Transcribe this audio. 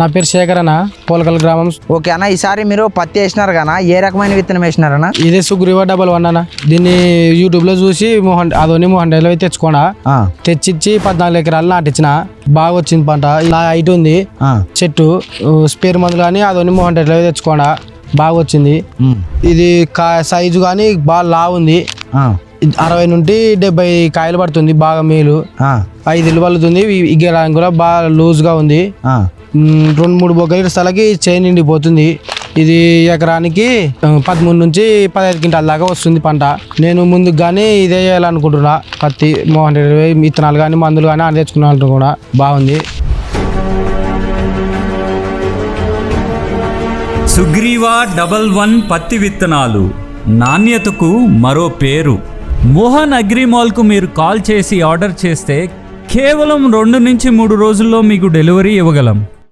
నా పేరు శేఖర్ అన్న పోలకల్ గ్రామం. ఓకే అన్న ఈసారి మీరు పత్తి వేసినారు కదా ఏ రకమైన విత్తనం వేసినారన్న ఇదే సుగ్రీవ డబల్ వన్ అన్న. దీన్ని యూట్యూబ్లో చూసి మోహన్ అదోని మోహన్ డైలో తెచ్చుకోనా. తెచ్చిచ్చి పద్నాలుగు ఎకరాలు నాటించిన బాగా వచ్చింది పంట. ఇలా హైట్ ఉంది. చెట్టు స్పేర్ మందు కానీ అదోని మోహన్ డైలో తెచ్చుకోనా. బాగా వచ్చింది. ఇది సైజు కానీ బాగా లా ఉంది అరవై నుండి డెబ్బై కాయలు పడుతుంది బాగా మేలు. ఆ, ఐదు ఇల్లు పలుతుంది ఇగ్గడానికి కూడా బాగా లూజ్గా ఉంది. రెండు మూడు బొగ్గల స్థలకి చేయి నిండిపోతుంది. ఇది ఎకరానికి పదమూడు నుంచి పదహైదు క్వింటాల దాకా వస్తుంది పంట. నేను ముందుకు కానీ ఇదే చేయాలనుకుంటున్నా. పత్తి మోహన్ రెడ్డి విత్తనాలు కానీ మందులు కానీ అని తెచ్చుకున్నాను కూడా బాగుంది. సుగ్రీవా డబల్ వన్ పత్తి విత్తనాలు. నాణ్యతకు మరో పేరు. మోహన్ అగ్రిమాల్కు మీరు కాల్ చేసి ఆర్డర్ చేస్తే కేవలం రెండు నుంచి మూడు రోజుల్లో మీకు డెలివరీ ఇవ్వగలం.